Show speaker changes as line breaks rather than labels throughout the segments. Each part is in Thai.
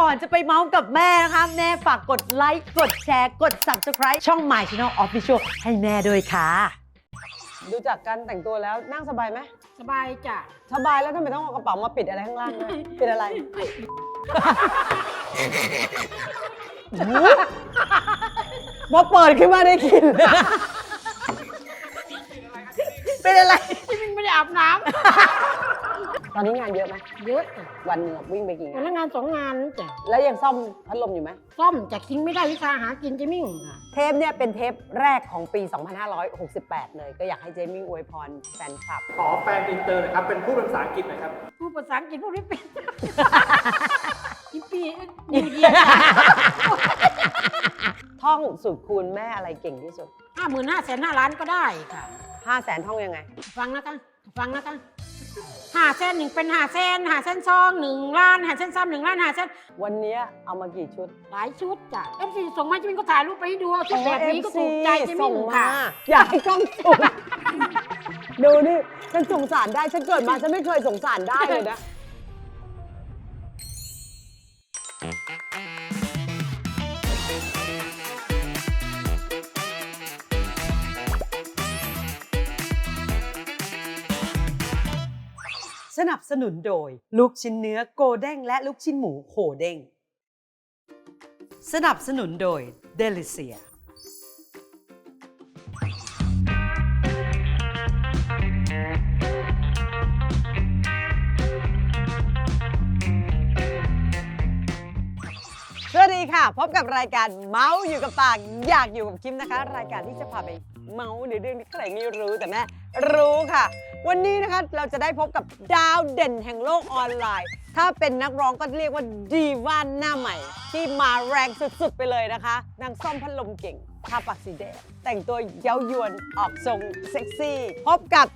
ก่อนจะไปเมาส์กับแม่นะคะ แม่ฝากกดไลค์ กดแชร์ กด subscribe ช่อง My Channel Official ให้แม่ด้วยค่ะ
ดูจากการแต่งตัวแล้วนั่งสบายไหม
สบายจ้ะ
สบายแล้วทำไมต้องเอากระเป๋ามาปิดอะไรข้างล่างด้วยปิดอะไร พอเปิดขึ้นมาได้กลิน เป็นอะไร
ที่วิ่งไม่ได้อาบน้
ตอนนี้งานเยอะไหมำ
เยอะจ้ะ
วันหนึงอะวิ่งไปกี่
พ
งาน
นักงานสองงานจ้ะ
แล้วยังซ่อมพัดลมอยู่ไหม
ซ่อมจากทิ้งไม่ได้วิชาหากินจะมิ่งค่ะ
เทปเนี่ยเป็นเทปแรกของปี 2568 เลย ก็อยากให้เจมิ่งอวยพรแฟนคลับ
ขอแฟนอินเตอร์นะครับ เป็นผู้เป็นภาษาอังกฤษหนะครับ
พูดภาษาอังกฤษพูดไม่เป็นยิปปี้นิวเยียร์
ท่องสุดคูณแม่อะไรเก่งที่สุด
ห้าหมื่นห้าแสนห้าล้านก็ได้ค่ะ
5 0 0แสนท่องยังไง
ฟังนะคะฟังนะคะห้าเส้นหนึ่งเป็นห้าเส้นห้าเส้นซองหนึ่งล้านห้าเส้นซ้ำหนึ่งล้านห้าเส้น
วันเนี้ยเอามากี่ชุด
หลายชุดจ้ะเอฟซีส่งมาจิมินก็ถ่ายรูปไปให้ดูว่าชุดแบบนี้ก็ถูกใจจิมิ
ส่
น
งมา
ค่ะ
อยากให้กล้องสูงดูนี่ฉันสงสารได้ฉันเกิดมาฉันไม่เคยสงสารได้เลยนะ นับสนุนโดย ลูกชิ้นเนื้อโกเด้งและลูกชิ้นหมูโหเด้ง สนับสนุนโดยเดลิเซีย สวัสดีค่ะ พบกับรายการเมาส์อยู่กับปาก อยากอยู่กับคิมนะคะ รายการที่จะพาไปเมาส์ในเรื่องที่ใครไม่รู้แต่แม่ รู้ค่ะ วันนี้นะคะเราจะได้พบกับดาวเด่นแห่งโลกออนไลน์ ถ้าเป็นนักร้องก็เรียกว่าดีว่านหน้าใหม่ ที่มาแรงสุดๆไปเลยนะคะนางซ่อมพัดลมเก่งทาปากสีแดงแต่งตัวเย้ายวนออกทรงเซ็กซี่ พบกับ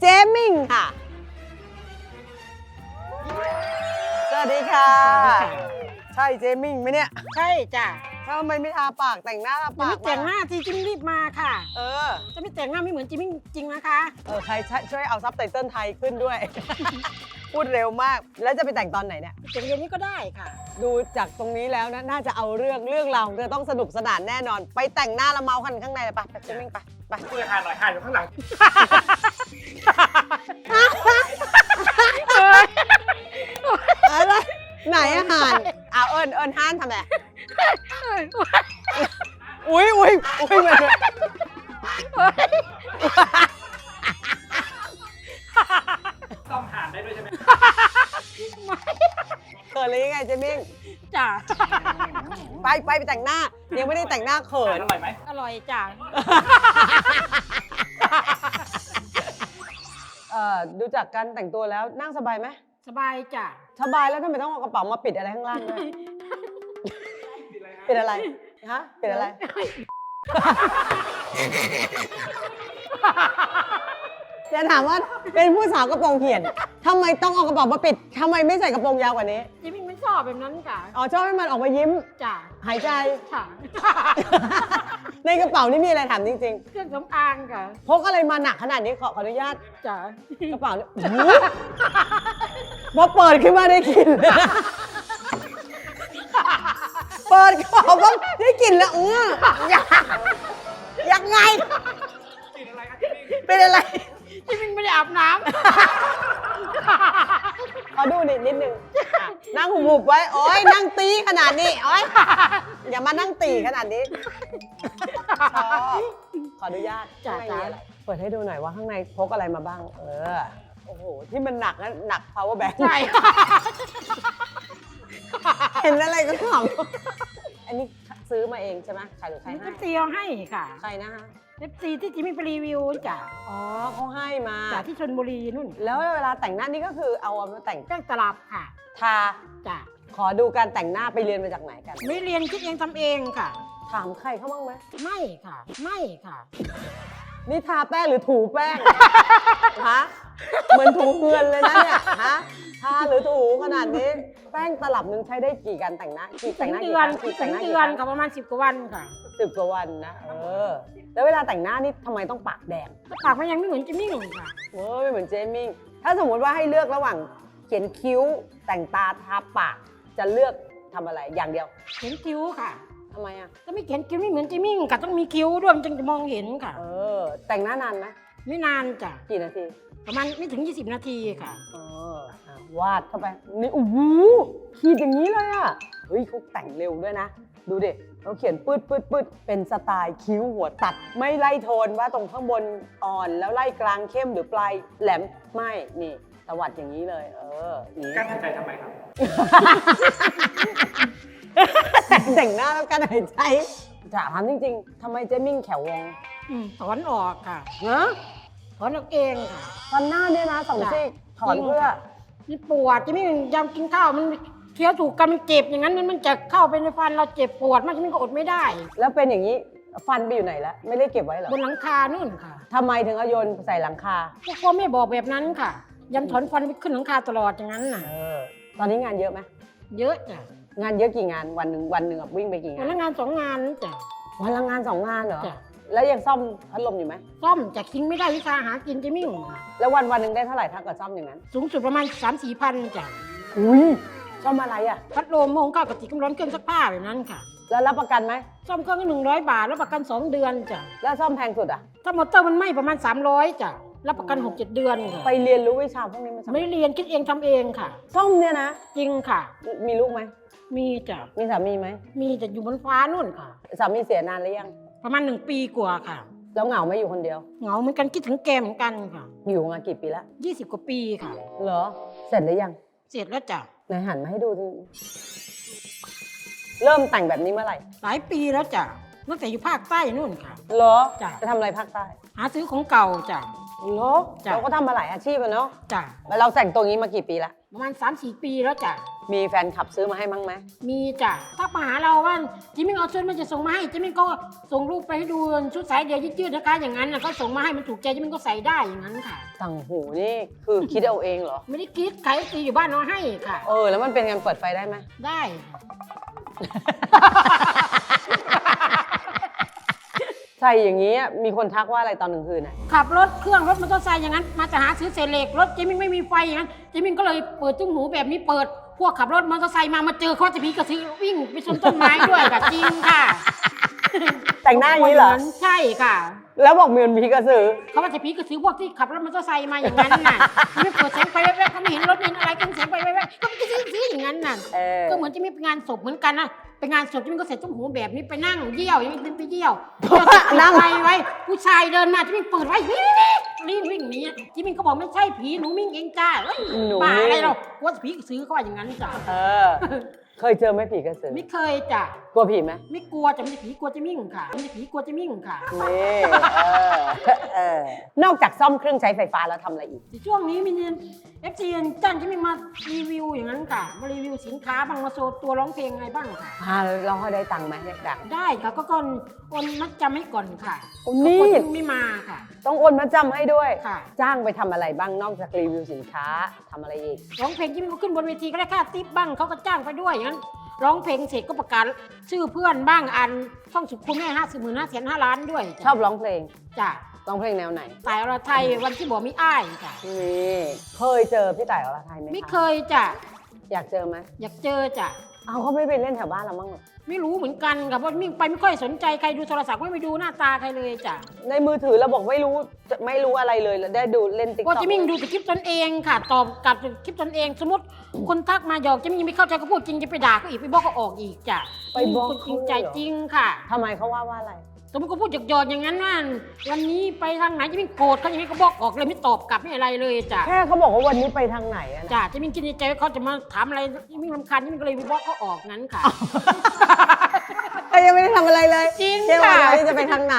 เจมิงค่ะ สวัสดีค่ะ ใช่เจมิงไหมเนี่ย
ใช่จ้ะ
ทำไมไม่ทาปากแต่งหน้าทา
ยัง
ปา
ไม่
ก
แต่งห
มา
น้าทีจิมินรีบมาค่ะ
เออ
จะไม่แต่งหน้าไม่เหมือนจิมินจริงนะคะ
เออใครช่วยช่วยเอาซับไตเติลไทยขึ้นด้วย พูดเร็วมาก แล้วจะไปแต่งตอนไหนเนี่ย
แต่งเย็นนี้ก็ได้ค่ะ
ดูจากตรงนี้แล้วนะ น่าจะเอาเรื่องเรื่องราวของเธอต้องสนุกสนานแน่นอน ไปแต่งหน้าละเมากันข้างในเลยไปไปเจมิงไปไป
ช่วยหาหน่อยหาอยู่ข้างหลัง
อะไร ไหนอาหารเอาเอิญเอิญห้านทำไงอุ้ยอุ้ยอุ้ยมัน
ต้องหานได้ด้วยใช่ไหม
เขินเลยยังไงเจมิง
จ้ะ
ไปไปไปแต่งหน้า ยังไม่ได้แต่งหน้าเขิ
หาน
น
อร่อยไหม
อร่อยจ้ะ
เอ่อดูจากการแต่งตัวแล้วนั่งสบายไหม
สบายจ้ะ
สบายแล้วทำไมต้องเอากระเป๋ามาปิดอะไรข้างล่างด้วยปิดอะไรฮะปิดอะไร จะถามว่าเป็นผู้สาวกระโปรงเหี่ยนทำไมต้องเอากระเป๋ามาปิดทำไมไม่ใส่กระโปรงยาวกว่านี้
จิมินไม่ชอบแบบนั้นค่ะ
อ๋อชอบให้มันออกมายิ้ม
จ้ะ
หายใจ
ค่ะ
ในกระเป๋านี่มีอะไรถามจริง
เครื่องสำอางค่ะ
ๆ พกอะไรมาหนักขนาดนี้ขอขออนุญาต
จ้ะ
กระเป๋าเนี่ยโอ้โห พอเปิดขึ้นมาได้กลิ่นเลยนะเปิดกระเป๋าปุ๊บได้กลิ่นแล้วเอออยากยังไง
ติดอะไรครับที่นี่
เป็นอะไร
จิมินไม่ได้อาบน้
ขอดูนิดนิดนึงอะนั่งหุบๆไว้ โอ้ยนั่งตีขนาดนี้ โอ้ยอย่ามานั่งตีขนาดนี้ชอบขออนุญาต
จ้ะ
ข้างในมีอะไรเปิดให้ดูหน่อยว่าข้างในพกอะไรมาบ้าง เออ โอ้โห ที่มันหนักนะหนัก power bank ำ
ใช่
เห็นอะไรก็ขำอันนี้ซื้อมาเองใช่ไหมใครหรือใคร
เอ
ให้
ฟซีเอาให้ค่ะ
ใครนะฮะ
เอฟซีที่จิมินไปรีวิวจ้ะ
อ๋อเขาให้มา
จากที่ชนบุรีนู่น
แล้วเวลาแต่งหน้านี่ก็คือเอามาแต่ง
แจ้งตลับค่ะ
ทา
จ้ะ
ขอดูการแต่งหน้าไปเรียนมาจากไหนกัน
ไม่เรียนคิดเองทำเองค่ะ
ถามใครเขาบ้างไหม
ไม่ค่ะ ไม่ค่ะ
นี่ทาแป้งหรือถูแป้ง ฮะ เหมือนถูเงินเลยนะเนี่ย ฮะ ทาหรือถูขนาดนี้ แป้งตลับหนึงใช้ได้กี่การแต่งหน้า กี่แต่
ถึ
ง
ง
หน้ากี่
เดื
ค
อน
รั้งกี่
ถึ
แต่ง
ง
หน้ากี่
เดื
ค
อน
รั้ง
กับประมาณสิบกว่าวันค่ะ
สิบกว่าวันนะ เออ แล้วเวลาแต่งหน้านี่ทำไมต้องปากแดง
ก็ปากมันยังไม่เหมือนจิมมี่หนุ่มค่ะ
เว้ยเหมือนเจมิ่งถ้าสมมติว่าให้เลือกระหว่างเขียนคิ้วแต่งตาทาปากจะเลือกทำอะไรอย่างเดียว
เขียนคิ้วค่ะ
ทำไมอะ
ถ้าไม่เขียนคิ้วไม่เหมือนจิมมิ่งค่ะต้องมีคิ้วด้วยมันจึงจะมองเห็นค่ะ
เออ แต่งหน้านานไหม
ไม่นานจ้ะ
กี่นาที
ประมาณไม่ถึง 20 นาทีค่ะ
เอออะวาดเข้าไป นี่โอ้โหขีดอย่างนี้เลยอะ เฮ้ยเขาแต่งเร็วด้วยนะ ดูดิเขาเขียนปืดปืดปืดเป็นสไตล์คิ้วหัวตัด ไม่ไล่โทนว่าตรงข้างบนอ่อนแล้วไล่กลางเข้มหรือปลายแหลม ไม่ นี่ตวัดอย่างนี้เลย เอออย่างนี้
การหายใจทำไมครับ
แต่งหน้าแล้วกันหายใจถามจริงๆทำไมเจมิ่งแขววง
อืมถอนออกค่ะ
เนอะ
ถอนออกเองค่ะ
ฟันหน้าเนี่ยนะสอง
จ้ะ
ซี่ถอนเพื่อ
นี่ปวดจิมมิ่งยามกินข้าวมันเคี้ยวถูกกันมันเจ็บอย่างนั้นมันมันจะเข้าไปในฟันเราเจ็บปวดมากจิมมิ่งก็อดไม่ได้
แล้วเป็นอย่างนี้ฟันไปอยู่ไหนแล้วไม่ได้เก็บไว้เหรอบ
นหลังคานู่นค่ะ
ทำไมถึงเอาโยนใส่หลังคา
พวกพ่อไม่บอกแบบนั้นค่ะยันถอนฟันไปขึ้นหลังคาตลอดอย่างนั้นน่ะ
เออ ตอนนี้งานเยอะไหม
เยอะจ้ะ
งานเยอะกี่งานวันหนึ่งวันหนึ่งอะวิ่งไปกี่
พ
งาน
นักงานสองงานจ้ะ
วันละงานสองงานเหรอ
จ้ะ
แล้วยังซ่อมพัดลมอยู่ไหม
ซ่อมจากทิ้งไม่ได้วิชาหากินจิมมิ่ง
แล้ววันวันหนึ่งได้เท่าไหร่ถ้าเกิดซ่อมอย่างนั้น
สูงสุดประมาณ3 4มสี่พันจ้ะ
อุ้ยซ่อมอะไรอะ
พัดลมโมงข้าวกะติกำร้อนเครื่องซักผ้าแบบนั้นค่ะ
แล้วรับประกันไหม
ซ่อมเครื่องหนึ่งร้อยบาท แล้วประกัน 2 เดือนจ้ะ
แล้วซ่อมแพงสุดอะ
ถ้ามอเตอร์มันไหม้ประมาณ 300จ้ะ รับประกัน 6 7 เดือนค่ะ
ไปเรียนรู้วิชาพวกนี้มาจาก
ไม่ได้เรียนคิดเองทำเองค่ะ
ซ่อมเนี่ยนะ
จริงค่ะ
มีลูกไหม
มีจ้ะ
มีสามีไหม
มีแต่อยู่บนฟ้านู่นค่ะ
สามีเสียนานหรือยัง
ประมาณหนึ่งปีกว่าค่ะ
แล้วเหงาไหม่อยู่คนเดียว
เหงาเหมือนกันคิดถึงแกเหมือนกันค่ะ
อยู่มากี่ปีแล้ว
20 กว่าปีค่ะ
เหรอ เสร็จหรือยัง
เสร็จแล้วจ้ะ
ไหนหันมาให้ดูสิเริ่มแต่งแบบนี้เมื่อไหร่
หลายปีแล้วจ้ะตั้งแต่อยู่ภาคใต้นู่นค่ะ
เหรอ
จ้ะ
จะทำอะไรภาคใต้
หาซื้อของเก่าจ้ะ
เหรอ
จ้ะ
เราก็ทำมาหลายอาชีพอะเนาะ
จ้ะ
แล้วเราแต่งตัวงี้มากี่ปีละ
ประมาณ3-4ปีแล้วจ้ะ
มีแฟนขับซื้อมาให้มั้งไหม
มีจ้ะถ้ามาหาเราว่าจิมมิ่งเอาชุดมันจะส่งมาให้จิมมิ่งก็ส่งรูปไปให้ดูชุดสายเดียวยืดๆนะคะอย่างนั้นน่ะก็ส่งมาให้มันถูกใจจิมมิ่งก็ใส่ได้อย่างนั้นค่ะ
ต่างหูนี่คือคิดเอาเองเหรอ
ไม่ได้คิดใครตีอยู่บ้านน้องให้ค่ะ
เออ แล้วมันเป็นการเปิดไฟได้ไหม
ได้ค่ะ
ใส่อย่างนี้อะมีคนทักว่าอะไรตอนกลางคืนอะ
ขับรถเครื่องรถมอเตอร์ไซค์อย่างนั้น มาจะหาซื้อเศษเหล็กรถจิมมิ่งไม่มีไฟอย่างนั้นจิมมิ่งก็เลยเปิดตุ้งหูแบบนี้เปิด พวกขับรถมอเตอร์ไซค์มามาเจอเขาจะพีกระซื้อวิ่งไปชนต้นไม้ด้วยค่ะจริงค่ะ
แต่งหน้าอย่างนี้เหรอ
ใช่ค่ะ
แล้วบอกมีมันมีกระสือ
เขาว่าจะผีกระสือพวกที่ขับรถมอเตอร์ไซค์มาอย่างนั้นน่ะ ไม่เปิดแสงไฟแว๊บๆเขาไม่เห็นรถเห็นอะไรกันแสงไฟแว๊บๆก็ไม่ซื้อซื้ออย่างนั้นน่ะ
เออ
ก็เหมือนจะมีงานศพเหมือนกันนะ ไปงานศพที่มันก็ใส่ตุ้มหูแบบนี้ไปนั่งเยี่ยวอย่างนี้เป็นไปเยี่ยว
นั่ง
ไฟไว้ ผู้ชายเดินมาที่มันเปิดไว้วิ่งวิ่งวิ่งหนีที่มันก็บอกไม่ใช่ผีหนูมิ่งเองจ้าเอ้ย
หนู
บ้า
มิ่ง
อะไรหรอกว่าผีกระสือเขาว่าอย่างนั้นจ้ะ
เออ เคยเจอไหมผีกระสือ
ไม่เคยจ้ะ
กลัวผีไหม
ไม่กลัวจะไม่ใช่ผีกลัวจะมิ่งค่ะไม่ใช่ผีกลัวจะมิ่งค่ะ
นี่เออเออนอกจากซ่อมเครื่องใช้ไฟฟ้าแล้วทำอะไรอีก
แต่ช่วงนี้มีเอฟซีจ้างจะไม่มารีวิวอย่างนั้นค่ะมารีวิวสินค้าบ้างมาโชว์ตัวร้องเพลงอะไรบ้างค่ะ
อ่าเราเขาได้ตังค์ไหมได้ตังค์
ได้ค่ะก็ก่อนโอนมัดจำให้ก่อนค่ะ
โอ้นี่
ก็คนไม่มาค่ะ
ต้องโอนมาจำให้ด้วย
ค่ะ
จ้างไปทำอะไรบ้างนอกจากรีวิวสินค้าทำอะไรอีก
ร้องเพลงที่มันก็ขึ้นบนเวทีก็ได้ค่าทิปบ้างเขาก็จ้างไปด้วยอย่างนั้นร้องเพลงเสร็จก็ประกาศชื่อเพื่อนบ้างอันช่องสุขุมแม่ห้าสิบหมื่นห้าแสนห้าล้านด้วย
ชอบร้องเพลง
จ้ะ
ร้องเพลงแนวไหน
สายอรไทยวันที่บอกมีอ้ายค่ะ
นี่เคยเจอพี่ต่ายอรไทยไหมะ
ไม่เคยจ้ะ
อยากเจอไหม
อยากเจอจ้ะ
เอาเขาไม่ไปเล่นแถวบ้านเราบ้างเหรอ
ไม่รู้เหมือนกันค่ะเพราะมิ่งไปไม่ค่อยสนใจใครดูโทรศัพท์ไม่ไปดูหน้าตาใครเลยจ้ะ
ในมือถือเราบอกไม่รู้จะไม่รู้อะไรเลยแล้วได้ดูเล่นติ๊กต็
ก็
อก
จะมิ่งดูแต่คลิปตนเองค่ะ ตอบกลับคลิปตนเอง สมมติคนทักมาหยอกจะมิ่งไม่เข้าใจก็พูดจริงจะไปด่าเขาอีกไปบอกเขาออกอีกจ้ะ
ไปบอก
คนจริง
เขา
ใจ
เหรอ
จริงค่ะ
ทำไมเขาว่าว่าอะไร
สมมติก็พูดหยอกๆอย่างนั้นว่าวันนี้ไปทางไหนจะมิ่งโกรธเขาอย่างนี้ก็บอกออกเลยไม่ตอบกลับไม่อะไรเลยจ้ะ
แค่เขาบอกว่าวันนี้ไปทางไหนอะนะ
จ้ะจะมิ่งคิดในใจว่าเขาจะมาถามอะไรจะมิ่งรำคาญจะมิ่งก็เลยไปบอกเขาออกงั้นค่ะ
แต่ ยังไม่ได้ทำอะไรเลย
จริง
เที่ยว
ค่ะ
วันนี้จะไปทางไหน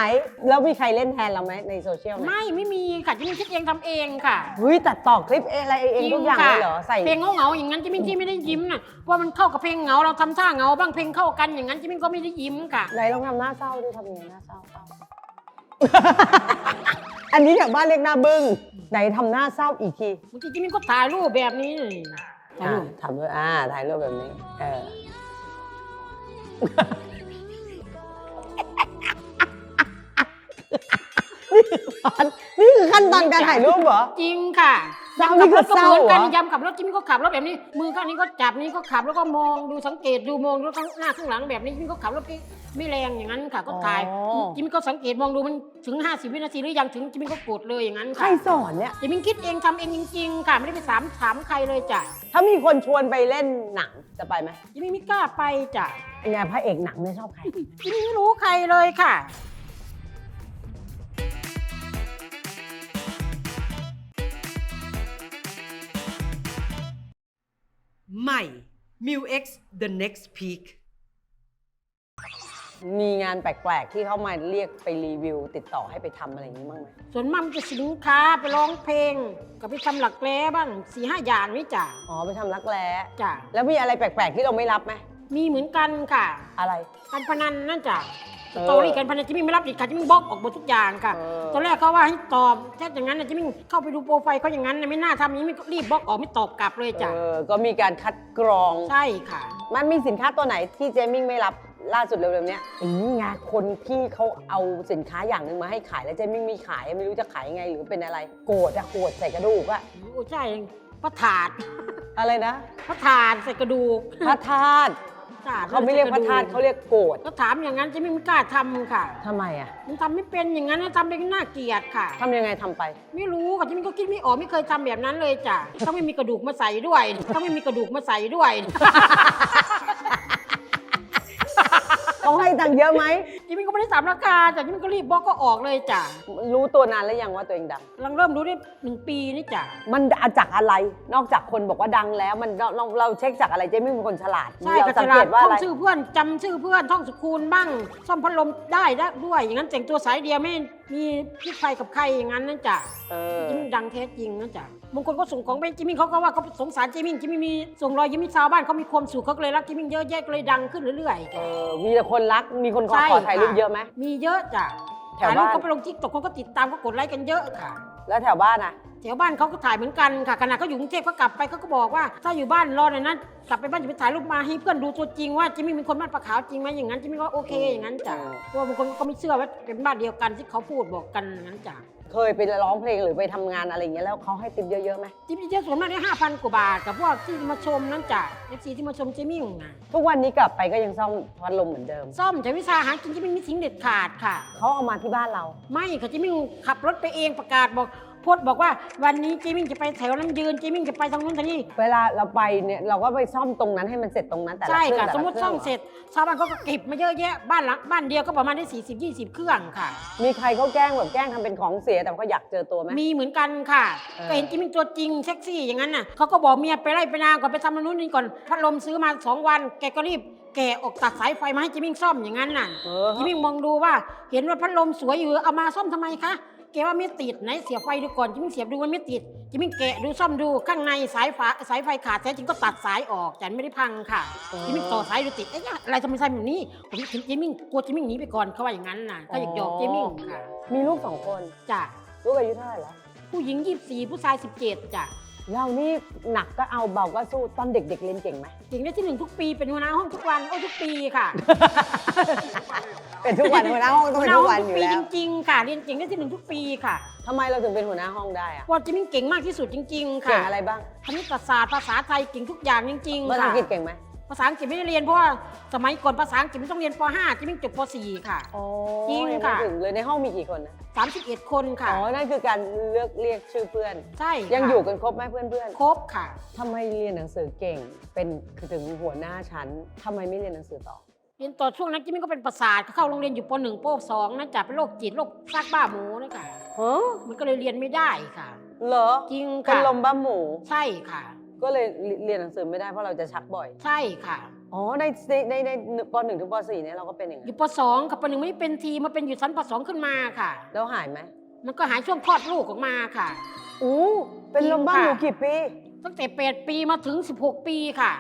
แล้วมีใครเล่นแทนเราไหมในโซเชียลไหม
ไม่ไม่มีค่ะจะมิ่งคิดเองทำเองค่ะ
เฮ้ยตัดต่อคลิปเองอะไรเองทุกอย่างเลยเหรอใส่
เพลงเหงาๆอย่างนั้นจิมิ่งที่ไม่ได้ยิ้มน่ะเพราะมันเข้ากับเพลงเหงาเราทำท่าเหงาบ้างเพลงเข้ากันอย่างนั้นจิมิ่งก็ไม่ได้ยิ้มค่ะ
ไหนลองทำหน้าเศร้าดูทำยังไงหน้าเศร้าเศร้า อันนี้แถวบ้านเรียกหน้าบึ้งไหนทำหน้าเศร้าอีกที
บางทีจิมิ่งก็ถ่ายรูปแบบนี้เลยถ่าย
อ่า
รูป
ทำด้วยอ่าถ่ายรูปแบบนี้ เออ นี่คือขั้นตอนการถ่ายรูปเหรอ
จริงค่ะ
เศร้านี่
ยำ
คื
ขั
อ
รถก็
เศร้า
เหมือน
เหร
กั
อน
ยำขับรถจิมมี่ก็ขับรถแบบนี้ มือข้างนี้ก็จับนี้ก็ขับแล้วก็มองดูสังเกตดูมองดูข้างหน้าข้างหลังแบบนี้จิมมี่ก็ขับรถไม่แรงอย่างนั้นค่ะก็ถ่ายจิมมี่ก็สังเกตมองดูมันถึง 50 วินาทีหรือยังถึงจิมมี่ก็กดเลยอย่างนั้น
ใคร
ค่ะ
สอนเนี่ย
จิมมี่คิดเองทำเองจริงๆค่ะไม่ได้ไปถามถามใครเลยจ้ะ
ถ้ามีคนชวนไปเล่นหนังจะไปไหม
จิมมี่ไม่กล้าไปจ้ะ
เป็นไงพระเอกหนังเนี่ยชอบใคร
จิมมี่ไม่รู้ใครเลยค่ะ
ใหม่ m u X The Next Peak
มีงานแปลกๆ ที่เขามาเรียกไปรีวิว ติดต่อให้ไปทำอะไรอย่างนี้บ้างไหม
ส่วนมากมันจะสินค้าไปร้องเพลง กับไปทำหลักแร้บ้างสี่ห้าอย่างนี่จ้ะ
อ๋อ ไปทำรักแร้
จ้ะ
แล้วมีอะไรแปลกๆ ที่เราไม่รับไหม
มีเหมือนกันค่ะ
อะไร
การพนันนั่นจ้ะ ส
เออ
ตอรี่การพนันจิมมี่ไม่รับอีกค่ะจิมมี่บล็อกออกหมดทุกอย่างค่ะ
เออ
ตอนแรกเขาว่าให้ตอบแค่อย่างนั้นนะจิมมี่เข้าไปดูโปรไฟล์เขาอย่างนั้นนะไม่น่าทำอย่างนี้ไม่รีบบล็อกออกไม่ตอบกลับเลยจ้ะ
เออก็มีการคัดกรอง
ใช่ค่ะ
มันมีสินค้าตัวไหนที่เจมิ่งไม่รับล่าสุดเร็วๆเนี้ยอืมไงคนที่เขาเอาสินค้าอย่างหนึ่งมาให้ขายแล้วเจมิ่งไม่ขายไม่รู้จะขายยังไงหรือเป็นอะไร โกรธอะโกรธใส่กระดูกอะ
โอ้ใช่พระถาด
อะไรนะ
พระถาดใส่กระดูก
พระธาตุ
ถด
เขาไม่เรียกพระธาตุเขาเรียกโกรธ
ก็ถามอย่างนั้นจิมมี่ไม่กล้าทำค่ะ
ทำไมอะ
มันทำไม่เป็นอย่างนั้นนะทำเป็นน่าเกลียดค่ะ
ทำยังไงทำไป
ไม่รู้ค่ะจิมมี่ก็คิดไม่ออกไม่เคยทำแบบนั้นเลยจ้ะต้องไม่มีกระดูกมาใส่ด้วยต้องไม่มีกระดูกมาใส่ด้วย
เขาให้ตังค์เยอะไหม
จิมมี่ก็ไม่ได้ถามราคาจ้ะจิมมี่ก็รีบบล็อกก็ออกเลยจ้ะ
รู้ตัวนานแล้วยังว่าตัวเองดัง
กำลังเริ่มรู้ได้หนึ่งปีนี่จ้ะ
มันจากอะไร นอกจากคนบอกว่าดังแล้ว มันเราเราเราเช็คจากอะไรเจมิ่งเป็นคนฉลาด
ใช่
เรา
กระ
สัง
ลา
เก
ด
ตว่า
ท่
อะ
อง
ไร
ชื่อเพื่อนจำชื่อเพื่อนท่องสกุลบ้างซ่อมพัดลมได้ได้ด้วย อย่างนั้นแต่งตัวสายเดียวไม่มีพิษไฟกับใครอย่างนั้นนั่นจ้ะ
เออ
จิมมี่ดังแท้จริงนั่นจ้ะบางคนก็ส่งของไปจิมมี่เขาก็ว่าเขาสงสารจิมมี่จิมมี่มีส่งรอยยิ้มให้ชาวบ้านเขามีความสุขเขาก็เลยรักจิมมี่เยอะแยะก็เลยดังขึ้นเรื่อยๆ
เอ
จ้ะ
อ มีแต่คนรัก มีคนขอ
ใช่
ขอถ่ายรูป
ค่ะ
เยอะไหม
มีเยอะจ้ะ
แถว
ถ่ายรูป
บ้าน
ก็ไปลงทิกตอกคนก็ติดตามก็กดไลค์กันเยอะค่ะ
แล้วแถวบ้านอะ
แถวบ้านเขาก็ถ่ายเหมือนกันค่ะขณะเขาอยู่กรุงเทพเขากลับไปเขาก็บอกว่า ถ้าอยู่บ้านรอหน่อยนะกลับไปบ้านจะไปถ่ายรูปมาให้เพื่อนดูตัวจริงว่าจิมมี่เป็นคนบ้านปลาขาวจริงไหมอย่างนั้นจิมมี่ก็โอเคอย่างนั้นจ้ะ
อืม
เพราะว่าบางคนก็ไม่เชื่อว่าเป็นบ้านเดียวกันที่เขาพูดบอกกันอย่างนั้นจ้ะ
เคยไปร้องเพลงหรือไปทำงานอะไรอย่างเงี้ยแล้วเขาให้ติปเยอะๆไหม
จิมมี่เยอะส่วนมากได้ห้าพันกว่าบาทกับพวกที่มาชมนั้นจ้ะเอฟซีที่มาชมจิมมี่นะ
ทุกวันนี้กลับไปก็ยังซ่อมพัดลมเหมือนเดิม
ซ่อมใช้วิชาหากินจิมมี่ไม่ทิ้งเด็ดขาดค่ะ
เขาเอามาที่บ้านเรา
ไม่ค่ะจิมมี่ขับรถไปเองประกาศบอกโพสต์บอกว่าวันนี้จิมมี่จะไปแถวน้ำยืนจิมมี่จะไปทางนู้นทางนี้
เวลาเราไปเนี่ยเราก็ไปซ่อมตรงนั้นให้มันเสร็จตรงนั้นแต่ละ
ใช่
เครื่อง
ค่ะ
แต่ละ
สมมติ
ค
ซ่อมเสร็จ ชาวบ้านเขาก็เก็บมาเยอะแยะบ้านหลังบ้านเดียวก็ประมาณได้40 20 เครื่องค่ะ
มีใครเขาแกล้งแบบแกล้งทำเป็นของเสียแต่เขาอยากเจอตัวไหม
มีเหมือนกันค่ะ
เออ
ก็เห็นจิมมี่ตัวจริงเซ็กซี่อย่างนั้นน่ะเขาก็บอกเมียไปไล่ไปนาก่อนไปทำอันนู้นนี่ก่อนพัดลมซื้อมาสองวันแกก็รีบแกะออกตัดสายไฟมาให้จิมมี่ซ่อมอย่างนั้นน่ะ
เออ
จิมมี่มองดูว่าเห็นว่าพัดลมสวยอยู่เอามาซ่อมทำไมคะ แกว่าไม่ติดไหนเสียบไฟดูก่อนจิมมี่เสียบดูมันไม่ติดจิมมี่แกะดูซ่อมดูข้างในสายไฟสายไฟขาดแท้จริงก็ตัดสายออกแต่ไม่ได้พังค่ะจิมมิ่งต่อสายดูติดเอ๊ะอะไรทำไมใส่แบบนี้ผมเห็นจิมมิ่งกลัวจิมมิ่งหนีไปก่อนเขาว่าอย่างนั้นน่ะเขาอยากหยอกจิมมิ่งค่ะ
มีลูกสองคน
จ้ะ
ลูกอายุเท่าไหร่แล้ว
ผู้หญิงยี่สี่ผู้ชายสิบเจ็ดจ้ะ
เรานี่หนักก็เอาเบาก็สู้ตอนเด็ก ๆ เรียนเก่งไหม
เก่งได้ที่หนึ่งทุกปีเป็นหัวหน้าห้องทุกวันโอ้ทุกปีค่ะ
เป็นทุกวันหัวหน้าห้องต้อง
หัว
เป็น
หน้า
ทุก
ห้
วั
อนง
อ
ทุก
ยู่
ปี
แล้
จ
ว
ริงๆค่ะเรียนเก่งได้ที่หนึ่งทุกปีค่ะ
ทำไมเราถึงเป็นหัวหน้าห้องได้อะ
เพราะจิมมิ่งเก่งมากที่สุดจริง ๆ
เก่ง
ค่ะ
อะไรบ้าง
คณิตศาสตร์ภาษาไทยเก่งทุกอย่างจริงๆ
ภาษา
ค่ะ
อังกฤษเก่งไหม
ภาษาอังกฤษไม่ได้เรียนเพราะว่าสมัยก่อนภาษาอังกฤษมันต้องเรียนป .5 จิมมิ่งจบป .4 ค่ะ
โอ้
จริง
ยังไม่
ค่ะ
ถึงเลยในห้องมีกี่คนนะ
31 คนค่ะ
อ๋อ นั่นคือการเลือกเรียกชื่อเพื่อน
ใช่ค่ะ
ยังอยู่กันครบไหมเพื่อน
ครบค่ะ
ๆทำไมเรียนหนังสือเก่ง เป็นคือถึงหัวหน้าชั้นทำไมไม่เรียนหนังสือต่อ
เรียนต่อช่วงนั้นจิมมี่ก็เป็นประสาทเข้าโรงเรียนอยู่ป .1 ป .2 นั่นจ้ะเป็นโรคจิตโรคซากบ้าหมูนะค่ะ
ฮะ
มันก็เลยเรียนไม่ได้ค่ะ
เหรอ
จริง
เป็น
ค่ะ
ลมบ้าหมู
ใช่ค่ะ
ก็เลยเรียนหนังสือไม่ได้เพราะเราจะชักบ่อย
ใช่ค่ะ
อ๋อในในในในปหนึ่งถึงปสี่เนี่ยเราก็เป็นอย่าง
อ
นั้น
ยู่ป .2 กับป .1 ไม่ได้เป็นทีมาเป็นอยู่ชั้นป .2 ขึ้นมาค่ะ
แล้วหายไหม
มันก็หายช่วงคลอดลูกออกมาค่ะ
อู้เป็นลมบ้าหมู
จริงค่ะ
กี่ปี
ตั้งแต่ 8 ปีมาถึง 16 ปีค่ะ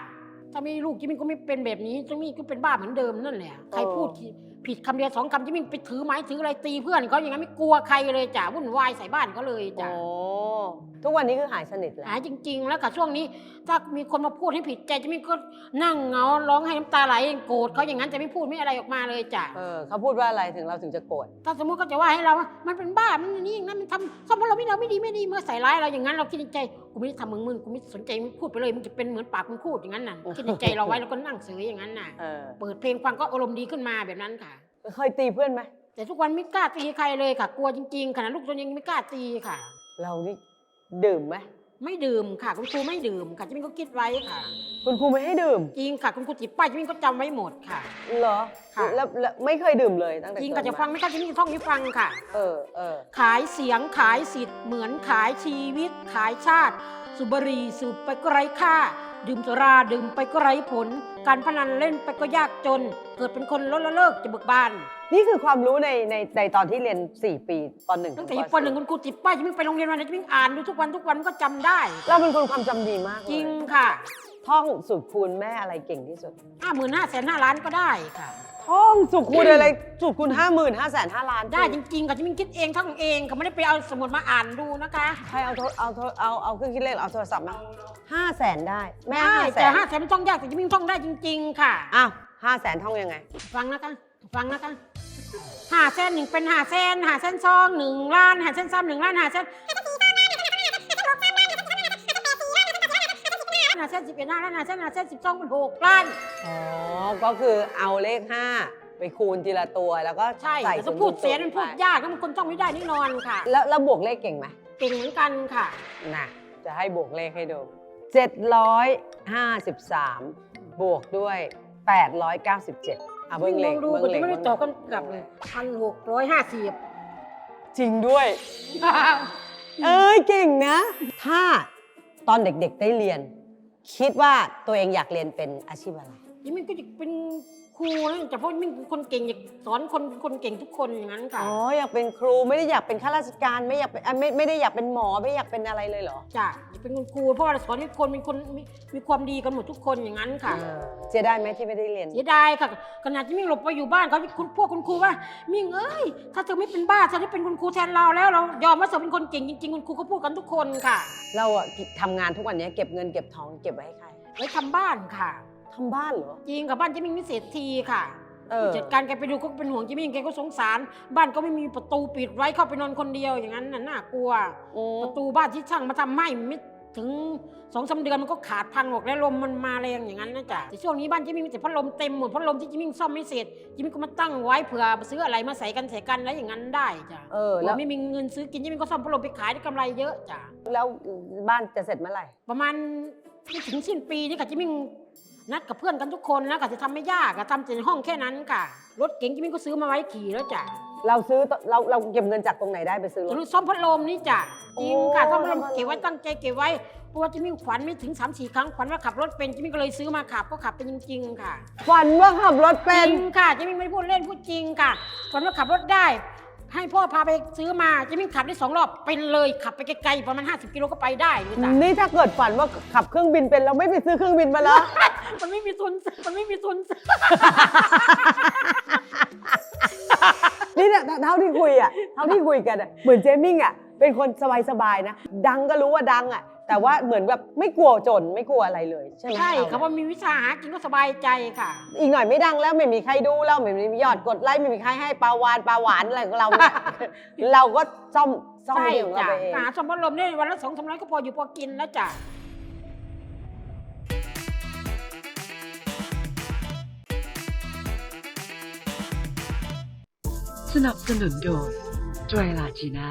ถ้าไม่มีลูกจิมมี่ก็ไม่เป็นแบบนี้จิมมี่ก็เป็นบ้าเหมือนเดิมนั่นแหละ ใครพูด ผิดคำเดียวสองคำจิมมี่ไปถือไม้ถืออะไรตีเพื่อนเขาอย่างนั้นไม่กลัวใครเลยจ้ะวุ่นวายใส่บ้านเขาเลยจ้ะ
อ๋อทุกวันนี้คือหายสนิทแล้ว
หายจริง ๆ แล้วค่ะช่วงนี้ ถ้ามีคนมาพูดให้ผิดใจจะไม่ก็นั่งเหงาร้องให้น้ำตาไหลโกรธเขาอย่างนั้นจะไม่พูดไม่อะไรออกมาเลยจ้ะ
เออเขาพูดว่าอะไรถึงเราถึงจะโกรธ
ถ้าสมมติเขาจะว่าให้เราว่ามันเป็นบ้ามันนี่อย่างนั้นมันทำทำเพราะเราไม่เราไม่ดีไม่ดีเมื่อใส่ร้ายเราอย่างนั้นเราคิดในใจ กูไม่ได้ทำมึงมึงกูไม่สนใจมึงพูดไปเลยมึงจะเป็นเหมือนปากมึงพูดอย่างนั้นน่ะคิดในใจเราไว้แล้วก็นั่งเสยอย่างนั้นน่ะ
เออ
เปิดเพลงฟังก็อารมณ์ดีขึ้นมาแบบนั้นค่ะ
เคยตีเพื่อนไหม
แต่ทุกวันไม่กล้าตีใครเลยค่ะ กลัวจริงๆขนาดลูกตัวเองยังไม่กล้าตีค่ะ
เรานี่ดื่มไหม
ไม่ดื่มค่ะ คุณครูไม่ดื่มค่ะจิมมี่ก็คิดไว้ค่ะ
คุณครูไม่ให้ดื่ม
จริงค่ะคุณครูจิบป้ายจิมมี่ก็จำไว้หมดค่ะ
เหรอ
ค่ะ
แล้วแล้วไม่เคยดื่มเลยตั้งแต่
จริง
เกิ
ค่ะ
ด
จะ
มา
ฟังไม่ได้จิมมี่จะท่องให้ฟังค่ะ
เออเออ
ขายเสียงขายสิทธิ์เหมือนขายชีวิต ขายชาติ สุบหรีสูบไปก็ไร้ค่า ดื่มสุราดื่มไปก็ไร้ผล การพนันเล่นไปก็ยากจน เกิดเป็นคนล้ละเลิกจะเบิกบาน
นี่คือความรู้ในในในตอนที่เรียน 4 ปีปหนึ่ง
ตั้ง
ถึ
แต่
ง
ยุคปหนึ่งคุณครูจิบป้ายจิมมี่ไปโรงเรียนวันไหนจิมมี่อ่านดูทุกวันทุกวันก็จำได้
เราเป็นคนความจำดีมากเลย
จริงค่ะ
ท่องสูตรคูณแม่อะไรเก่งที่สุด
ห้าหมื่นห้าแสนห้าล้านก็ได้ค่ะ
ท่องสูตรคูณอะไรสูตรคูณห้าหมื่นห้าแสนห้าล้าน
ได้จริงๆค่ะจิมมี่คิดเองทั้งเองค่ะไม่ได้ไปเอาสมุดมาอ่านดูนะคะ
ใครเอาโทรเอาโทรเอาเอาเครื่องคิดเลขเอาโทรศัพท์มาห้าแสนได้แม่
ได้
ห้าแส
แต่
น
ห้าแสนไม่ต้องยากแต่จิมมี่ท่องได้จริง ๆ ค่ะ
อ้าวห้าแสนท่องยังไง
ฟังนะคะฟังนะคะห้าเส้นหนึ่งเป็นห้าเส้นห้าเส้นสองหนึ่งล้านห้าเส้นสามหนึ่งล้านห้าเส้น ห้าเส้นสิบเอ็ดล้านห้าเส้นห้าเส้นสิบสองเป็นหกล้าน
อ๋อ ก็คือเอาเลขห้าไปคูณทีละตัวแล้วก็
ใช่
ใส่
แต่ต้องพูดเสียมันพูด
ไป
ยากนะมันคนท่องไม่ได้แน่นอนค่ะ
แล้วแล้วบวกเลขเก่งไหม
เก่งเหมือนกันค่ะ
น่ะจะให้บวกเลขให้ดู 753 บวกด้วย 897อะ
วิ่
เบิ้
ง
ง
ล
เล
อ
ข
งดูก็จะไม่ได้ตอบกัน
เบิ่ง
กลับเลยพันหกร้อยห้าสิบ
จริงด้วย เอ้ยเก่งนะ ถ้าตอนเด็กๆได้เรียน คิดว่าตัวเองอยากเรียนเป็นอาชีพอะไร
ยิ่งมันก็จะเป็น ครูนะแต่เพราะมิ่งเป็นคนเก่งอยากสอนคนคนเก่งทุกคนอย่างนั้นค่ะ
อ๋ออยากเป็นครูไม่ได้อยากเป็นข้าราชการไม่อยากเป็นอะไม่ไม่ได้อยากเป็นหมอไม่อยากเป็นอะไรเลยเหรอ
จ้ะอยากเป็นคุณครูเพราะว่าสอนให้คนเป็นคนมีมีความดีกันหมดทุกคนอย่างนั้นค่ะ
เออเสียดายไหมที่ไม่ได้เรียน
เสียดายค่ะขนาดที่มิ่งหลบไปอยู่บ้านเขาคุณพวกคุณครูว่า มิ่งเอ้ย ถ้าเธอไม่เป็นบ้าเธอได้เป็นคุณครูแทนเราแล้วเรายอมว่าเธอเป็นคนเก่งจริงๆคุณครูก็พูดกันทุกคนค่ะ
เราอะทำงานทุกวันนี้เก็บเงินเก็บทองเก็บไว้ให้ใคร
ไว้ทำบ้านค่ะ
ทำบ้านเหรอ
จริงกับบ้านจิมิ่งมิเศรษฐีค่ะ
เออ
จัดการแกไปดูก็เป็นห่วงจิมิ่งแกก็สงสาร บ้านก็ไม่มีประตูปิดไว้เข้าไปนอนคนเดียวอย่างนั้นน่ะน่ากลัว
อืม
ประตูบ้านที่ช่างมาทำให้ไม่ถึงสองสามเดือนมันก็ขาดพังออกแล้วลมมันมาแรงอย่างนั้นนะจ๊ะแต่ช่วงนี้บ้านจิมมี่มีแต่พัดลมเต็มหมดพัดลมที่จิมมี่ซ่อมไม่เสร็จจิมมี่ก็มาตั้งไว้เผื่อซื้ออะไรมาใส่กันใส่กันแล้วอย่างนั้นได้จ้ะ
เออ
แล้
แล้วว
ไม่มีเงินซื้อกินจิมมี่ก็ซ่อมพัดลมไปขายได้กำไรเยอะจ้ะ
แล้วบ้านจะเสร็จเมื่อไหร่
ประมาณไม่ถึงสิ้นปีนี่ค่ะจิมมี่ นัดกับเพื่อนกันทุกคนนะก็จะทำไม่ยากอะทำแต่ในห้องแค่นั้นค่ะ รถเก๋งจิมมี่ก็ซื้อมาไว้ขี่แล้วจ้ะ
เราซื้อตเราเราเก็บเงินจากตรงไหนได้ไปซื้อร
ตอน
ถ
นี้ซ่อมพัดลมนี่จ้ะจริงค่ะ
โอ้
ซ่อมพัดลม
ซ่อมพัดลม
เก็บไว้ตั้งใจเก็บไว้เพราะว่าจิมมี่ขวัญไม่ถึง3ามสี่ครั้งขวัญว่าขับรถเป็นจิมมี่ก็เลยซื้อมาขับก็ขับเป็นจริง ๆ ค่ะ
ฝันว่าขับรถเป็
จ
น
ริงค่ะจิมมี่ไม่ได้พูดเล่นพูดจริงค่ะขวัญว่าขับรถได้ ให้พ่อพาไปซื้อมาจิมมี่ขับได้สองรอบเป็นเลยขับไปไกลๆประมาณ 50 กิโลก็ไปได้เลยจ้ะ
นี่ถ้าเกิดฝันว่าขับเครื่องบินเป็นเราไม่ไปซื้อเครื่องบินมาแล้ว
มันไม่มีทุนมันไม่มีทุน
นี่เนี่ยเท่าที่คุยอะเท่าที่คุยกันอะเหมือนเจมิ่งอะ เป็นคนสบายๆนะ ดังก็รู้ว่าดังอะ แต่ว่าเหมือนแบบไม่กลัวจนไม่กลัวอะไรเลย ใช่ไหม
ใช่
เรา
ค่ะว่ามีวิชาหากินก็สบายใจค่ะ
อีกหน่อยไม่ดังแล้วไม่มีใครดูแล้วไม่มียอดกดไลค์ไม่มีใครให้ปลาวานปลาหวานอะไรของเราเนี่ยเราก็ซ่อมซ่อม
ใช่
เรื่องของเรา
จ้ะ
ไปเอง
หาสมบัติลมได้วันละสองสามร้อยก็พออยู่พอกินแล้วจ้ะ
สนับสนุนโดยไตรลาจีน่า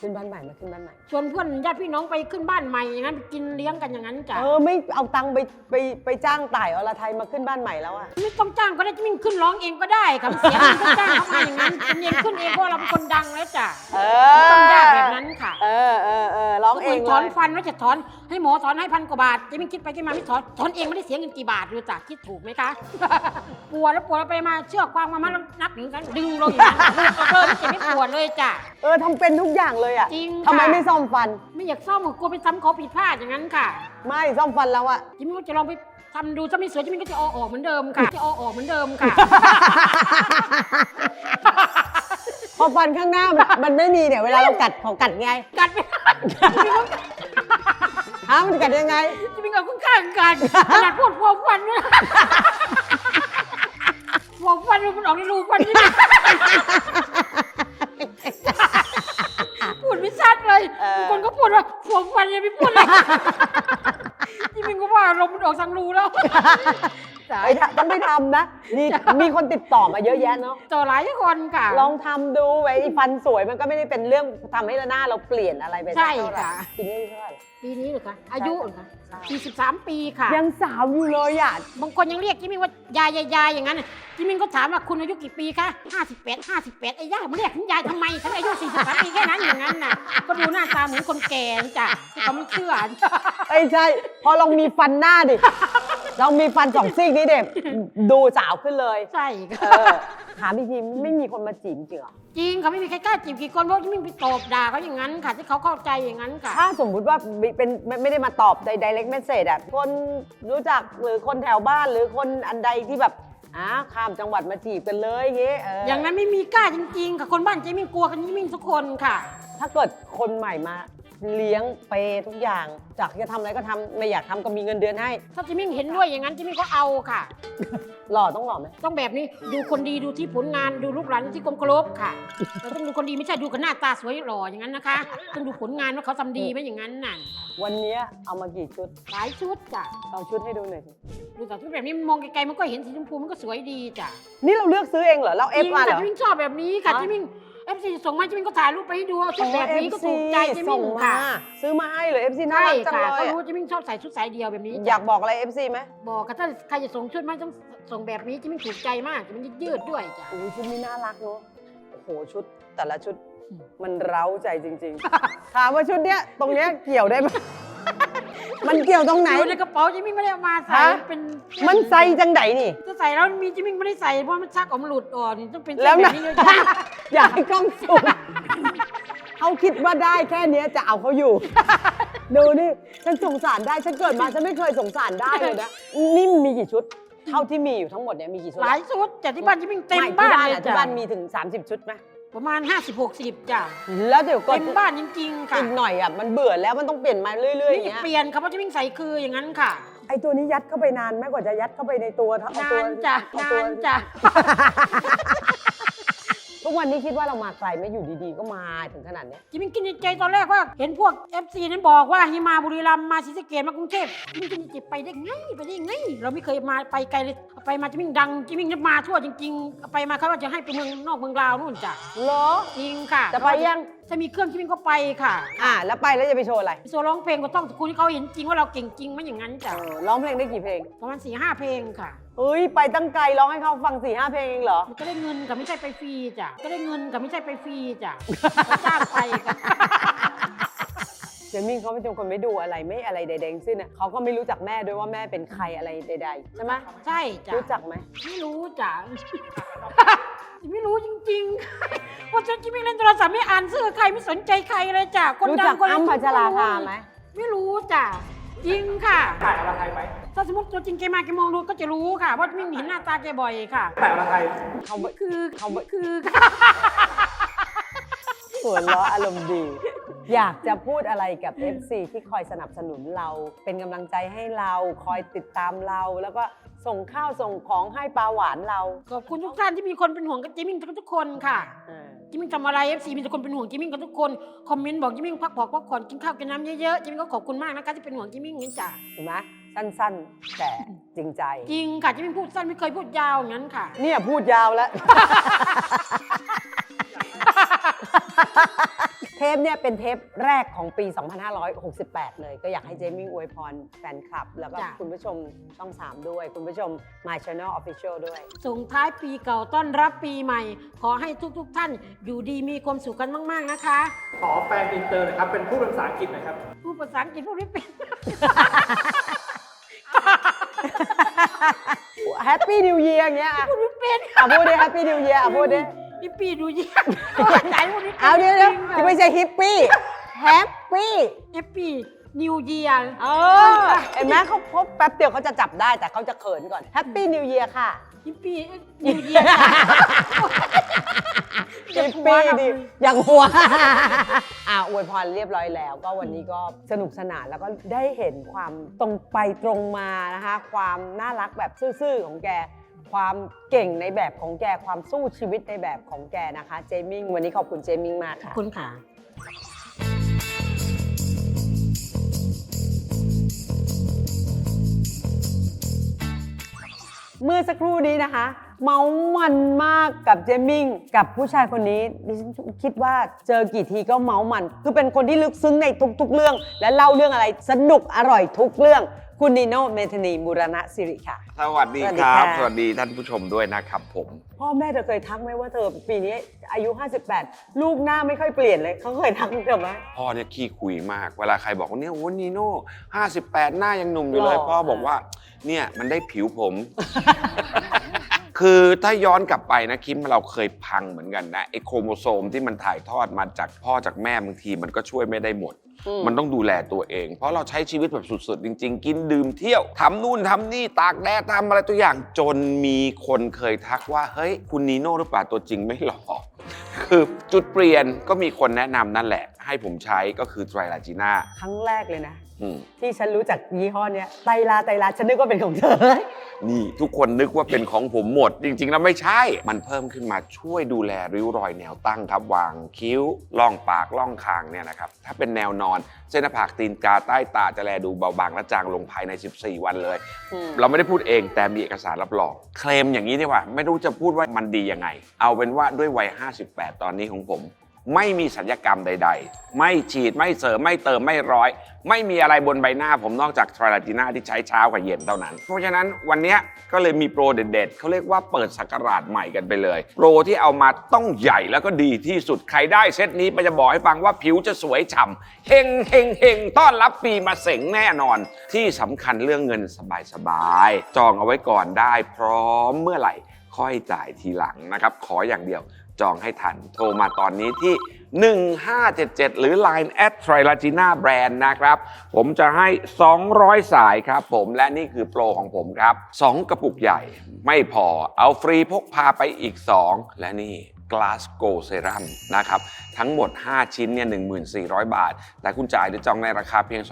ขึ้นบ้านใหม่มาขึ้นบ้านใหม่
ชวนเพื่อนญาติพี่น้องไปขึ้นบ้านใหม่อย่างนั้นไปกินเลี้ยงกันอย่างนั้นจ้ะ
เออไม่เอาตังค์ไปไปไปจ้างต่ายอรไทยมาขึ้นบ้านใหม่แล้วอะ
ไม่ต้องจ้างก็ได้จะมิ่งขึ้นร้องเองก็ได้ค่ะมันเสียเงินก็จ้างเข้ามาอย่างนั้นเป็นเองขึ้นเองเพราะเราเป็นคนดังแล้วจ้ะ
เอ
ไม่ต้องยากแบบนั้นค่ะ
เออเออเออร้อง
เห
เอ
มือน
ง
ถอน
เลย
ฟันว่าจะถอนให้หมอถอนให้พันกว่าบาทจะมิ่งคิดไปคิดมาไม่ถอนถอนเองไม่ได้เสียเงินกี่บาทดูจ้ะคิดถูกไหมคะ ปวดแล้วปวดแล้วไปมาเชือกควางมามาแล้วนับหนึ่งกันดึงลงอย่างนั้นเออจะไม่ปวดเลยจ้ะ
เออทำเป็นทุกอย่างเลยอะ
จริง
ทำไม
ค่ะ
ไม่ซ่อมฟัน
ไม่อยากซ่อมกลัวไปทำเขาผิดพลาดอย่างนั้นค่ะ
ไม่ซ่อมฟันแล้วอะ
จิมมี่ก็จะลองไปทำดูถ้าไม่สวยจิมมี่ก็จะเอาออกเหมือนเดิมค่ะจะเอาออกเหมือนเดิมค่ะ
พอฟันข้างหน้ามันมันไม่มีเนี่ยเวลาเรากัดเขากัดไง
กัดไม่ได้
ฮะมันกัดยังไง
จิมิงเอาข้างๆกันขนาดพูดพวฟันเนี่ยพวฟันมันออกในรูฟันนี่ พูดไม่ชัดเลย
เออ
คนก็พูดว่าพวฟันยังไม่พูดเลยจิมิงก็ว่าลมมันออกทางรูแล้ว
ไปทำต้องไปทำนะนี่มีคนติดต่อมาเยอะแยะเนาะ
ต่อหลายคนค่ะ
ลองทำดูไว้ฟันสวยมันก็ไม่ได้เป็นเรื่องทำให้หน้าเราเปลี่ยนอะไรไปสัก
ใช่
เท่าไหร่
ค่ะ
ทีนี้อายุเท่าไหร่
ปีนี้เหรอคะอายุเหรอคะ 43 ปีค่ะ
ยังสาวอยู่เลยอะ
บางคนยังเรียกจิมิงว่ายายยายยายอย่างนั้นน่ะจิมิงก็ถามว่าคุณอายุกี่ปีคะ58 58ไอ้ย่ามาเรียกฉันยายทำไมฉันอายุ43ปีแค่นั้นอย่างนั้นน่ะก็ดูหน้าตาเหมือนคนแก่จ้ะที่เขาไม่เชื่อ
ไอ้ยใช่ พอลองมีฟันหน้าดิ ลองมีฟันสองซี่นี้เด็ดูสาวขึ้นเลย
ใช่
เอ
ค่ะ
อถามพี่ทีไม่มีคนมาจีบจริงเหรอ
จริงเขาไม่มีใครกล้าจีบกี่คนเพราะจิมิงไปตอบด่าเขาอย่างนั้นค่ะ ที่เขาเข้าใจอย่างนั้นค่ะ
ถ้าสมมุติว่าเป็นไม่ไม่ได้มาตอบใน direct message อะคนรู้จักหรือคนแถวบ้านหรือคนอันใดที่แบบอ้าข้ามจังหวัดมาจีบกันเลยอย่างเงี้ยเออ
อย่างนั้นไม่มีกล้าจริงๆค่ะคนบ้านจิมิงกลัวกันจิมิงทุกคนค่ะ
ถ้าเกิดคนใหม่มา เลี้ยงเปย์ทุกอย่างจากจะทำอะไรก็ทำไม่อยากทำก็มีเงินเดือนให้
ถ้าจิมิงเห็นด้วยอย่างนั้นจิมิงก็เอาค่ะ
หล่อต้องหล่อไหม
ต้องแบบนี้ดูคนดีดูที่ผลงานดูลูกหลานที่กลมกลบค่ะเราต้องดูคนดีไม่ใช่ดูกันหน้าตาสวยหล่ออย่างนั้นนะคะต้องดูผลงานว่าเขาทำดีไหมอย่างนั้นน่ะ
วันเนี้ยเอามากี่ชุด
หลายชุดจ้ะ
เอาชุดให้ดูหน่อยสิ
ดูจากชุดแบบนี้มองไกลๆมันก็เห็นสีชมพูมันก็สวยดีจ้ะ
นี่เราเลือกซื้อเองเหรอเราเอฟมาเหรอ
จิมิงชอบแบบนี้ค่ะ
ฮะ
จิมิง เอฟซีส่งมาจิมิงก็ถ่ายรูปไปให้ดูว่าชุดแบบนี้ก็ถูกใจจิมิ
ส่
ง
งมา
ค่ะ
ซื้อมาให้เลย FC น่า
ใช่
รักจัง
ค่ะ
เล
เขา
ย
รู้
อะ
จิมิงชอบใส่ชุดสายเดียวแบบนี้จ้ะ
อยากบอกอะไร FC ไหม
บอกค่ะถ้าใครจะส่งชุดมาต้องส่งแบบนี้จิมิงถูกใจมากจิมิงยืดๆด้วยจ้ะ
อุ้ยชุดนี้น่ารักเนอะโอ้โหชุดแต่ละชุด
อืม
มันเร้าใจจริง ๆ ถามว่าชุดเนี้ยตรงเนี้ยเกี่ยวได้ไหม มันเกี่ยวตรงไหน
อยู่ในกระเป๋าจิมิงไม่ได้เอามาใส่
ฮะ
เป็น
มันใส่จังไหนนี่
ถ้าใส่แล้วมีจิมิงไม่ได้ใส่เพราะมันชักออกมาหลุดออกนี่ต้องเป็น
แล้ว
แบ
นะ
บนี้เลยจ้ะ
อยากให้กล้องสูงเขาคิดว่าได้แค่เนี้ยจะเอาเขาอยู่ ดูนี่ฉันสงสารได้ฉันเกิดมาฉันไม่เคยสงสารได้เลยนะนี่มีกี่ชุด เท่าที่มีอยู่ทั้งหมดเนี่ยมีกี่ชุด
หลายชุดแต่ที่บ้านจิมิงเต็ม
ไม่
บ้า
ที่
น
บ้าน
เลย
อะ
จ้ะ
ที่บ้านมีถึง 30 ชุดไหม
ประมาณ 50 60จ้ะ
แล้วเดี๋ยวก็
เต็มบ้านจริง ๆ ค่ะ
อีกหน่อยอะมันเบื่อแล้วมันต้องเปลี่ยนมาเรื่อยๆอย่าง
นี่
เงี้ย
เปลี่ยนครับเพราะจิมิงใส่คืออย่างนั้นค่ะ
ไอตัวนี้ยัดเข้าไปนานไหมกว่าจะยัดเข้าไปในตัวเอ
นา
ตัวน
จ้ะ
เอตัวนา
นจ้ะ
ทุกวันนี้คิดว่าเรามาไกลไหม่อยู่ดีๆ ก็มาถึงขนาดเนี้ย
จิมิงกินในใจตอนแรกว่า เห็นพวก FC นั้นบอกว่าให้มาบุรีรัมย์มาศรีสะเกษมากรุงเทพจิมิงกินในใจไปได้ไงไปได้ไงเราไม่เคยมาไปไกลเลยไปมาจิมิงดังจิมิงนับมาทั่วจริงๆ ไปมาเขาว่าจะให้ไปเมืองนอกเมืองลาวนู่นจ้ะ
เหรอ
จริงค่ะ
จะไปยัง
ถ้ามีเครื่องจิมิงก็ไปค่ะ
อ่า แล้วไปแล้วจะไปโชว์อะไร
ไปโซร้องเพลงก็ต้องคุณให้เขาเห็นจริงว่าเราเก่งจริงไหมอย่างนั้นจ้ะ
เออร้องเพลงได้กี่เพลง
ประมาณสี่ห้าเพลงค่ะ
เอ้ยไปตั้งไกลร้องให้เขาฟังสี่ห้าเพลงเองเหรอ
มันก็ได้เงินกับไม่ใช่ไปฟรีจ้ะก็ได้เงินกับไม่ใช่ไปฟรีจ้ะเขาจ้างไปค่ะ
เจมิ่งเขาเป็นคนไม่ดูอะไรไม่อะไรใดๆทั้งสิ้นน่ะเขาก็ไม่รู้จักแม่ด้วยว่าแม่เป็นใครอะไรใดๆใช่ไหม
ใช่จ้ะ
รู้จักไหม
ไม่รู้จ้ะไม่รู้จริงๆว่าฉันที่ไม่เล่นโทรศัพท์ไม่อ่านชื่อใครไม่สนใจใครเลยจ้ะคน
รู้
ดั
จั
ง
ก
คน
อ้ำพัชราภาไหม
ไม่รู้จ้ะ จริงค่ะ
ถ่ายอรไทยไหม
ถ้าสมมติตัวจริงแกมาแกมองดูก็จะรู้ค่ะเพราะไม่เห็นหน้าตาแกบ่อยค่ะ
ถ่ายอรไทย
เขาไม่
คือ
เขาไม่
คือ
หัวเราะอารมณ์ดี อยากจะพูดอะไรกับ FC ที่คอยสนับสนุนเรา เป็นกำลังใจให้เรา คอยติดตามเรา แล้วก็ ส่งข้าวส่งของให้ปลาหวานเรา
ขอบคุณทุกท่านที่มีคนเป็นห่วงกับจิมมิ่งทุกๆคนค่ะ
เออ
จิมมิ่งทำอะไรเอฟซีมีแต่คนเป็นห่วงจิมมิ่งกันทุกคนคอมเมนต์บอกจิมมิ่งพักผ่อนพักผ่อนกินข้าวกินน้ำเยอะๆจิมมิ่งก็ขอบคุณมากนะคะที่เป็นห่วงจิมมิ่งนี่จ้ะ
เห็นไหมสั้นๆ แต่จริงใจ
จริงค่ะจิมมิ่งพูดสั้นไม่เคยพูดยาวอย่างนั้นค่ะ
เนี่ยพูดยาวแล้ว เทปเนี่ยเป็นเทปแรกของปี 2568 เลย ก็อยากให้เจมิ่งอวยพรแฟนคลับ แล้วก็
จ้ะ
คุณผู้ชมช่อง 3 ด้วย คุณผู้ชม My Channel Official ด้วย
ส่งท้ายปีเก่าต้อนรับปีใหม่ ขอให้ทุกๆท่านอยู่ดีมีความสุขกันมาก ๆ นะคะ
ขอแฟนอินเตอร์หนะครับเป็นผู้เป็นภาษาอังกฤษหนะครับ
พูดภาษาอังกฤษพูดไม่เป็น
Happy New Year อย่างเงี้ยอะ
พูดไม่เป็น
อะพูดดิ Happy New Year อะพูดดิ
นี่ปีดูเยี่ยมใจพูดไม่เป็น
เอาเดี๋ยวเดี๋ยว
จริงๆ
ที่ไม่ใช่ฮิปปี้ Happy
แฮปปี้นิวเยียร์
เออเห็นไหมเขาพบแป๊บเดียวเขาจะจับได้แต่เขาจะเขินก่อนแฮปปี้นิวเยียร์ค่ะ
ยิปปี้นิวเยียร์
ปีปีดิอย่างหัวอ่าอวยพรเรียบร้อยแล้ว ก็วันนี้ก็สนุกสนานแล้วก็ได้เห็นความตรงไปตรงมานะคะ ความน่ารักแบบซื่อๆของแก ความเก่งในแบบของแกความสู้ชีวิตในแบบของแกนะคะ เจมิงวันนี้ขอบคุณเจมิงมาก
ขอบ
ค่ะ
คุณค่ะ
เมื่อสักครู่นี้นะคะ เมามันมากกับเจมิงกับผู้ชายคนนี้ดิฉันคิดว่าเจอกี่ทีก็เมามัน คือเป็นคนที่ลึกซึ้งในทุกๆเรื่อง และเล่าเรื่องอะไรสนุกอร่อยทุกเรื่อง คุณนิโนเมธานีบุรณะสิริค่ะ
สวัสดี
สวัสดี
ครับ
ค่ะ
สวัสดีท่านผู้ชมด้วยนะครับผม
พ่อแม่เธอเคยทักไหมว่าเธอปีนี้อายุ 58 ลูกหน้าไม่ค่อยเปลี่ยนเลย เขาเคยทักเธอไหม
พ่อเนี่ยขี้คุยมาก เวลาใครบอกว่าเนี่ยโอ้นีโน่58หน้ายังหนุ่มอยู่เลย
หล่อ
พ่อบอกว่า เนี่ยมันได้ผิวผม คือถ้าย้อนกลับไปนะคิมเราเคยพังเหมือนกันนะไอ้โครโมโซมที่มันถ่ายทอดมาจากพ่อจากแม่บางทีมันก็ช่วยไม่ได้หมด มันต้องดูแลตัวเอง เพราะเราใช้ชีวิตแบบสุดๆ จริง ๆ กินดื่มเที่ยวทำนู่นทำนี่ตากแดดทำอะไรตัวอย่างจนมีคนเคยทักว่า เฮ้ย คุณนีโน่หรือเปล่าตัวจริงไม่หล่อ คือจุดเปลี่ยนก็มีคนแนะนำนั่นแหละ ให้ผมใช้ก็คือไตรลาจีน่า
ครั้งแรกเลยนะ
อืม
ที่ฉันรู้จักยี่ห้อเนี้ยไตรลาไตรลาฉันนึกว่าเป็นของเธอ
นี่ทุกคนนึกว่าเป็นของผมหมด จริงๆแล้วไม่ใช่ มันเพิ่มขึ้นมาช่วยดูแลริ้วรอยแนวตั้งครับ วางคิ้วล่องปากล่องคางเนี่ยนะครับ ถ้าเป็นแนวนอนเส้นหน้าผากตีนกาใต้ตาจะแลดูเบาบางและจางลงภายใน 14 วันเลย
อืม
เราไม่ได้พูดเองแต่มีเอกสารรับรอง เคลมอย่างนี้ดีกว่า ไม่รู้จะพูดว่ามันดียังไง เอาเป็นว่าด้วยวัย 58 ตอนนี้ของผม ไม่มีสัญญกรรมใด ๆ ไม่ฉีดไม่เสริมไม่เติมไม่ร้อย ไม่มีอะไรบนใบหน้าผมนอกจากทราจิน่าที่ใช้เช้ากับเย็นเท่านั้น เพราะฉะนั้นวันนี้ก็เลยมีโปรเด็ดๆเขาเรียกว่าเปิดสักราชใหม่กันไปเลย โปรที่เอามาต้องใหญ่แล้วก็ดีที่สุดใครได้เซตนี้ไปจะบอกให้ฟังว่าผิวจะสวยฉ่ำเฮงเฮงเฮงต้อนรับปีมาเสงแน่นอน ที่สำคัญเรื่องเงินสบายๆจองเอาไว้ก่อนได้พร้อมเมื่อไหร่ค่อยจ่ายทีหลังนะครับ ขออย่างเดียว จองให้ทัน โทรมาตอนนี้ที่ 1577 หรือ Line แอดทริลาจีน่าแบรนด์นะครับ ผมจะให้ 200 สายครับผมและนี่คือโปรของผมครับ 2 กระปุกใหญ่ ไม่พอเอาฟรีพกพาไปอีก 2 และนี่ Glass Go Serum นะครับ ทั้งหมด 5 ชิ้นเนี่ย1400 บาท แต่คุณจ่ายหรือจองในราคาเพียง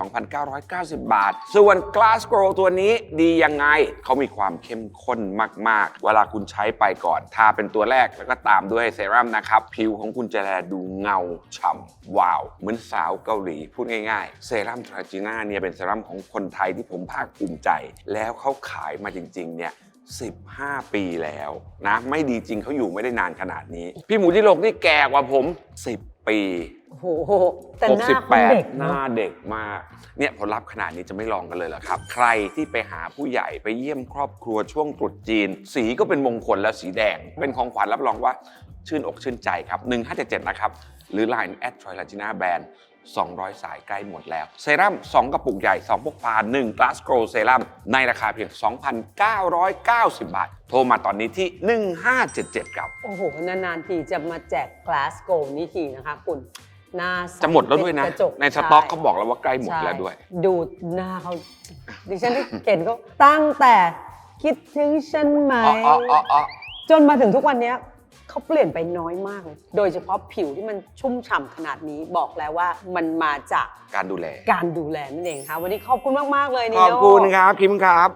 2,990 บาท ส่วน Glass Go ตัวนี้ดียังไงเขามีความเข้มข้นมาก ๆ เวลาคุณใช้ไปก่อน ทาเป็นตัวแรกแล้วก็ตามด้วยเซรั่มนะครับ ผิวของคุณจะแลดูเงาฉ่ำว้าว เหมือนสาวเกาหลี พูดง่ายๆ เซรั่มทราจิน่าเนี่ยเป็นเซรั่มของคนไทยที่ผมภาคภูมิใจ แล้วเขาขายมาจริงๆเนี่ย 15 ปีแล้วนะ ไม่ดีจริงเขาอยู่ไม่ได้นานขนาดนี้ พี่หมูที่โลกนี่แก่กว่าผม 10 ปี
โอ้โหแต่หน้าเขาเด็ก
68ห
เน
น้า
อะ
เด็กมากเนี่ยผลลัพธ์ขนาดนี้จะไม่ลองกันเลยเหรอครับ ใครที่ไปหาผู้ใหญ่ไปเยี่ยมครอบครัวช่วงตรุษจีน สีก็เป็นมงคลและสีแดง เป็นของขวัญรับรองว่าชื่นอกชื่นใจครับ 1577 นะครับ หรือ Line แอดทรอยลาจิน่าแบรนด์ 200 สายใกล้หมดแล้ว เซรั่ม 2 กระปุกใหญ่ 2พกพา1 Glass Grow เซรั่มในราคาเพียง 2,990 บาท โทรมาตอนนี้ที่ 1577ครับ
โอ้โห นานๆทีจะมาแจก Glass Go นี่ทีนะคะคุณหน้าใส
จะหมดแล้วด้วยนะ
เป็กรจก
ในสต็อก
ช่
เขาบอกแล้วว่าใกล้หมดแล้วด้วย
ใช่ดูหน้าเขา ดิฉันที่เห็นเขาตั้งแต่คิดถึงฉันไหม
อ๋ออ๋ออ๋ออ๋อ
จนมาถึงทุกวันเนี้ย เขาเปลี่ยนไปน้อยมากเลย โดยเฉพาะผิวที่มันชุ่มฉ่ำขนาดนี้บอกแล้วว่ามันมาจาก
การดูแล
การดูแลนั่นเองค่ะวันนี้ขอบคุณมาก ๆ เลยนิ
ข
โน่
อบคุณครับคิมครับ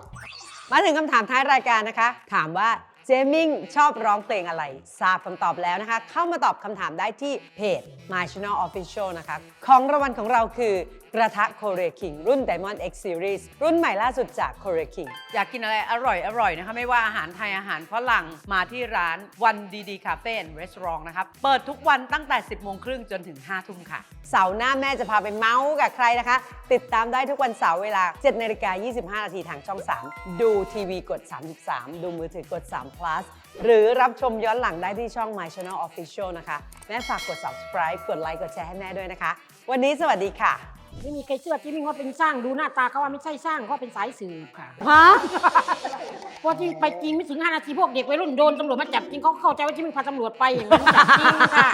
มาถึงคำถามท้ายรายการนะคะ ถามว่าเจมิงชอบร้องเพลงอะไร ทราบคำตอบแล้วนะคะ เข้ามาตอบคำถามได้ที่เพจ My Channel Official นะคะ ของรางวัลของเราคือกระทะ Korea King รุ่น Diamond X Series รุ่นใหม่ล่าสุดจาก Korea King
อยากกินอะไรอร่อยอร่อยนะคะ ไม่ว่าอาหารไทยอาหารฝรั่งมาที่ร้านวันดีดีคาเฟ่รีสอร์ทนะครับ เปิดทุกวันตั้งแต่ 10 โมงครึ่งจนถึง 5 ทุ่มค่ะ
เสาร์หน้าแม่จะพาไปเมาส์กับใครนะคะ ติดตามได้ทุกวันเสาร์เวลา7นาฬิกา25 นาทีทางช่อง 3 ดูทีวีกด 33 ดูมือถือกด3 plus หรือรับชมย้อนหลังได้ที่ช่อง My Channel Official นะคะ แม่ฝากกด subscribe กดไลค์กดแชร์ให้แม่ด้วยนะคะ วันนี้สวัสดีค่ะ
ไม่มีใครเชื่อที่มิ่งว่าเป็นสร้างดูหน้าตาเขาว่าไม่ใช่สร้างเขาเป็นสายสืบค่ะ
ฮะ
เพราะที่ไปจริงไม่ถึง5นาทีพวกเด็กวัยรุ่นโดนตำรวจมาจับจริงเขาเข้าใจว่าที่มิ่งพาตำรวจไปอย่างนั้นจับจริงค่ะ